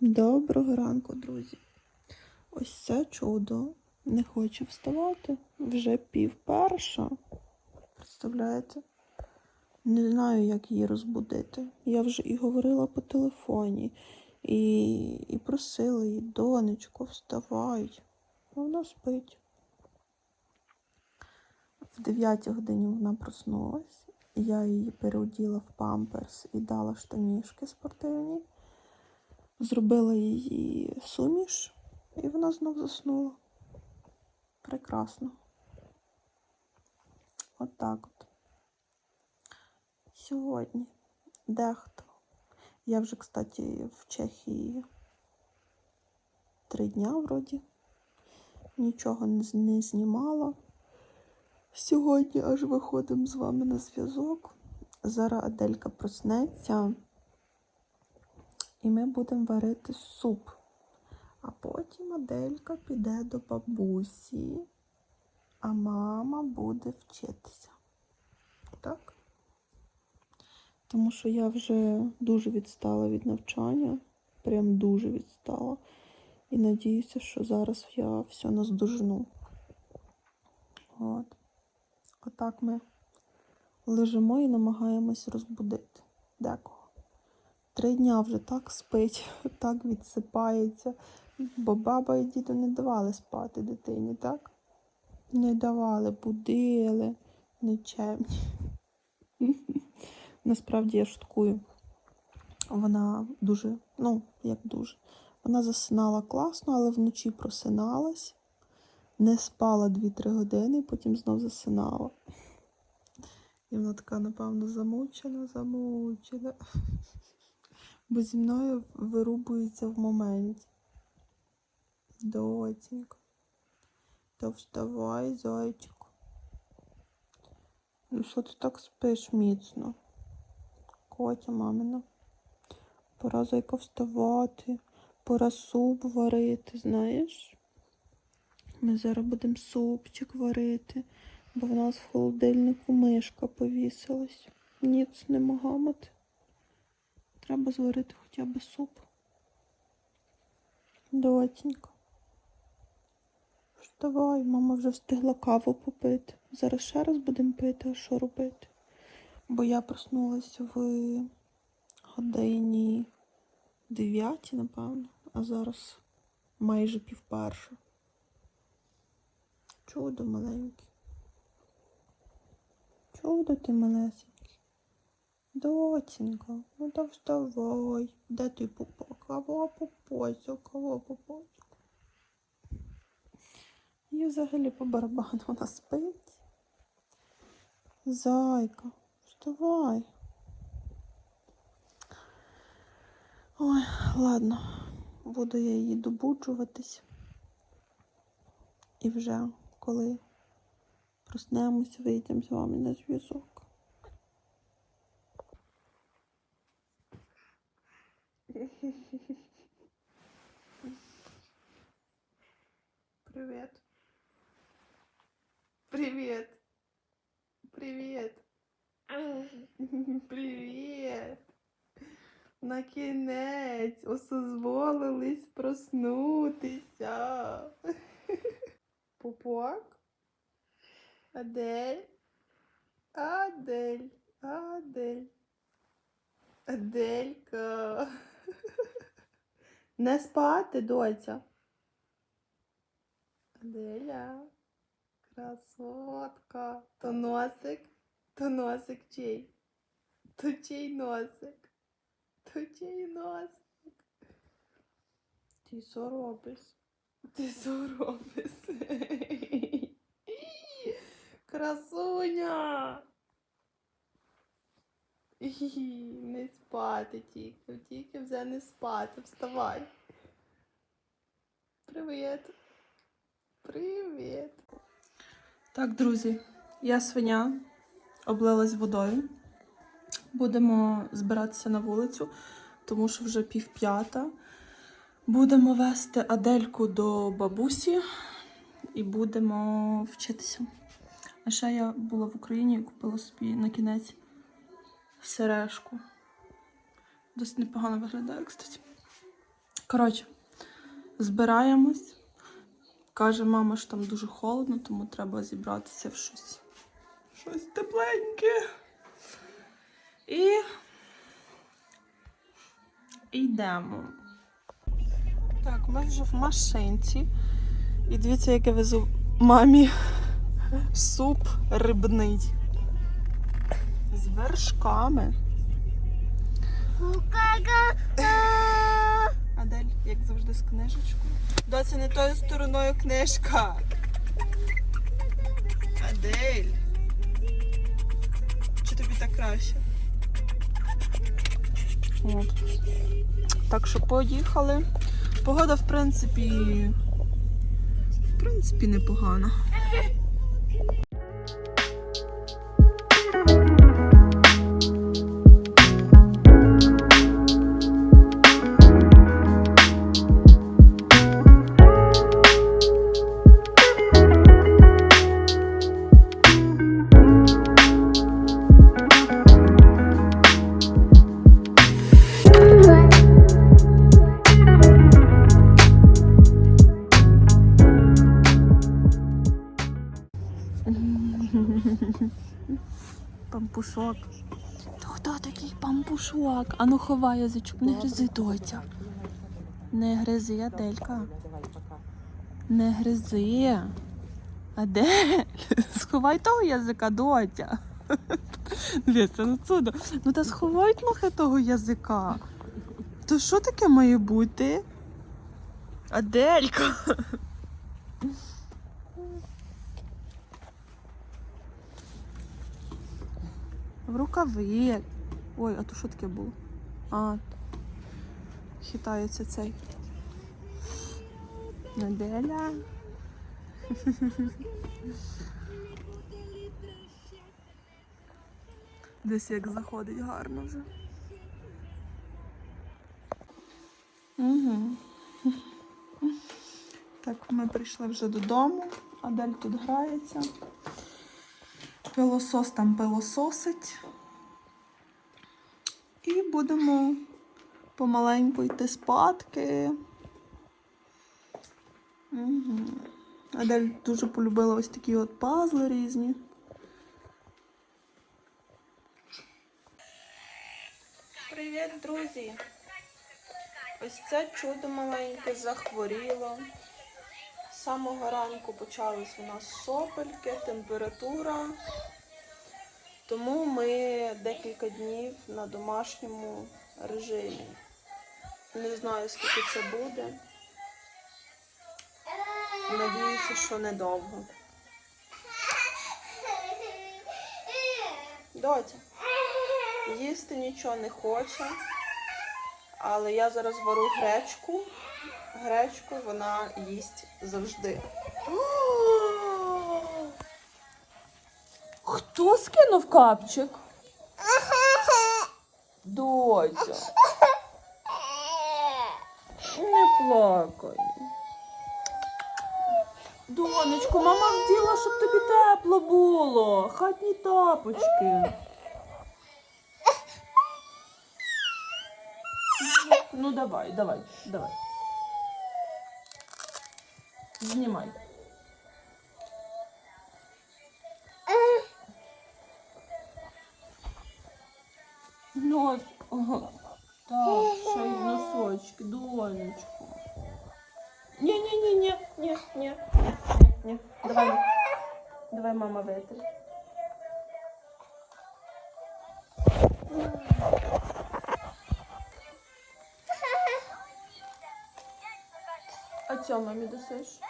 Доброго ранку, друзі. Ось це чудо. Не хоче вставати. Вже пів перша. Представляєте? Не знаю, як її розбудити. Я вже і говорила по телефоні, і, і просила її, донечко, вставай. Вона спить. В 9 годині вона проснулась. Я її переоділа в памперс і дала штанішки спортивні. Зробила її суміш, і вона знов заснула. Прекрасно. От так от. Сьогодні дехто. Я вже, кстати, в Чехії три дня вроді. Нічого не знімала. Сьогодні аж виходимо з вами на зв'язок. Зараз Аделька проснеться. І ми будемо варити суп. А потім Аделька піде до бабусі, а мама буде вчитися. Так? Тому що я вже дуже відстала від навчання, прям дуже відстала. І надіюся, що зараз я все наздожну. От. Отак ми лежимо і намагаємось розбудити декого. Три дня вже так спить, так відсипається, бо баба і діду не давали спати дитині, так? Не давали, будили, нечемні. Насправді я шуткую. Вона дуже, ну, як дуже. Вона засинала класно, але вночі просиналась, не спала 2-3 години, потім знов засинала. І вона така, напевно, замучена, замучена. Бо зі мною вирубується в моменті. Доцінька. Та вставай, зайчику. Ну що ти так спиш міцно? Котя мамина. Пора зайка вставати, пора суп варити, знаєш? Ми зараз будемо супчик варити, бо в нас в холодильнику мишка повісилась. Ніц не могамати. Треба зварити хоча б суп. Дотінька. Вставай, мама вже встигла каву попити. Зараз ще раз будемо пити, а що робити? Бо я проснулася в годині 9, напевно, а зараз майже пів перша. Чудо маленьке. Чудо ти малесенький. Доцінька, ну та вставай. Де ти пупок? Кого попойся, кого попойся? І взагалі по барабану вона спить. Зайка, вставай. Ой, ладно, буду я її добуджуватись. І вже коли проснемось, вийдемо з вами на зв'язок. Привет. Привет. Привет. Привет. На кінець осозволились проснутися. Пупок. Адель. Адель. Адель. Аделька. Не спати, доця. Аделя. Красотка. То носик. То носик чий? То чий носик? То чий носик? Ти що робиш? Ти що робиш? Красуня! Не спати тільки, тільки вже не спати. Вставай. Привіт. Привіт. Так, друзі, я свиня облилась водою. Будемо збиратися на вулицю, тому що вже пів п'ята. Будемо вести Адельку до бабусі і будемо вчитися. А ще я була в Україні і купила собі на кінець сережку. Досить непогано виглядає, кстати. Коротше, збираємось. Каже мама, що там дуже холодно, тому треба зібратися в щось. Щось тепленьке. І йдемо. Так, ми вже в машинці. І дивіться, як я везу мамі суп рибний. З вершками. Адель, як завжди, з книжечкою. Доця не тою стороною книжка. Адель. Чи тобі так краще? От. Так що поїхали. Погода, в принципі, в принципі, непогана. Пампушок. Хто такий пампушок? Ану ховай язичок, не гризи, доця. Не гризи, Аделька. Не гризи. Адель, сховай того язика, доця. Дивіться, ну чудо. Ну та сховай трохи того язика. То що таке має бути? Аделька. В рукавик. Ой, а то що таке було? А, хитається цей. Наделя. Десь як заходить гарно вже. Угу. Так, ми прийшли вже додому. Адель тут грається. Пилосос там пилососить. І будемо помаленьку йти спадки. Угу. Адель дуже полюбила ось такі от пазли різні. Привіт, друзі! Ось це чудо маленьке захворіло. Самого ранку почались у нас сопельки, температура. Тому ми декілька днів на домашньому режимі. Не знаю, скільки це буде. Надіюся, що недовго. Доця, їсти нічого не хоче, але я зараз вару гречку. Гречку вона їсть завжди. Хто скинув капчик? Доця. Не плакай. Донечко, мама вділа, щоб тобі тепло було. Хатні тапочки. Ну давай, давай, давай. Знімай. Нос. Так, ще й носочки, донечко. Ні, ні, ні, ні, ні, ні, ні, ні. Давай. Давай, мама витри. Мамі досиш?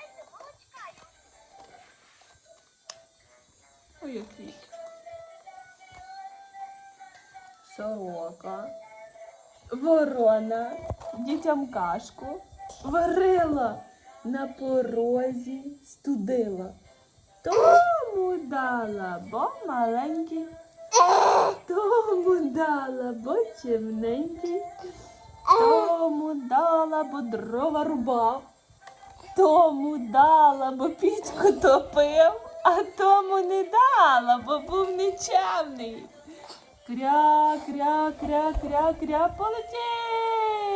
Ой, який. Сорока. Ворона дітям кашку варила на порозі студила. Тому дала, бо маленький, тому дала, бо чимненький, тому дала, бо дрова рубав, тому дала, бо пічку топив, а тому не дала, бо був нечемний. Кря, кря, кря, кря, кря, полетіли.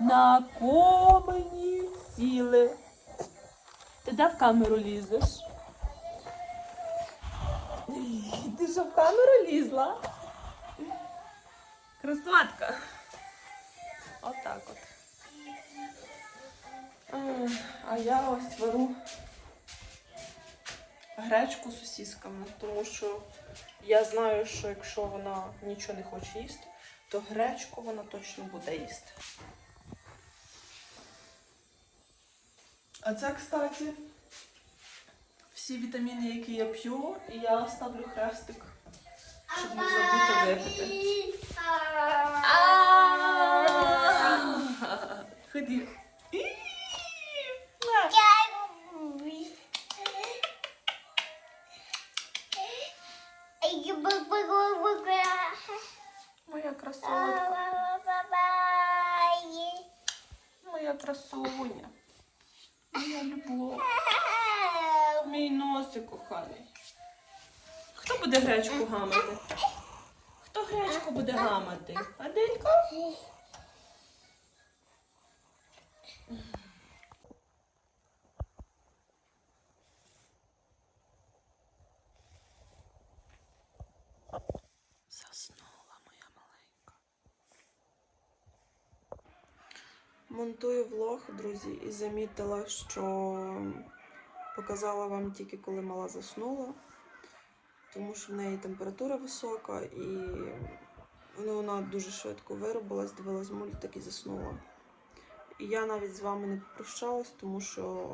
на комені сіли. Ти де в камеру лізеш? Ти що в камеру лізла? Красотка. Отак от. А я ось вару гречку з сосісками, тому що я знаю, що якщо вона нічого не хоче їсти, то гречку вона точно буде їсти. А це, кстати, всі вітаміни, які я п'ю, і я ставлю хрестик, щоб не забути випити. Ході. Гречку гамати? Хто гречку буде гамати? Аделька? Заснула моя маленька. Монтую влог, друзі, і замітила, що показала вам тільки коли мала заснула, тому що в неї температура висока і ну, вона дуже швидко виробилась, дивилась мультик і заснула. І я навіть з вами не попрощалась, тому що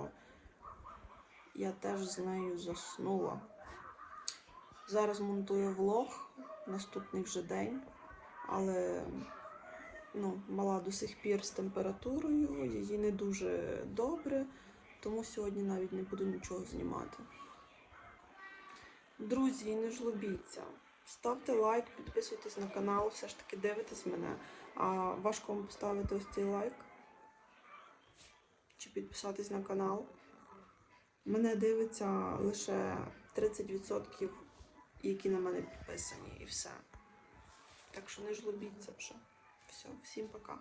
я теж з нею заснула. Зараз монтую влог, наступний вже день, але ну, мала до сих пір з температурою, її не дуже добре, тому сьогодні навіть не буду нічого знімати. Друзі, не жлобіться. Ставте лайк, підписуйтесь на канал, все ж таки дивитесь мене. А важко вам поставити ось цей лайк чи підписатись на канал. Мене дивиться лише 30%, які на мене підписані, і все. Так що не жлобіться вже. Все, всім пока.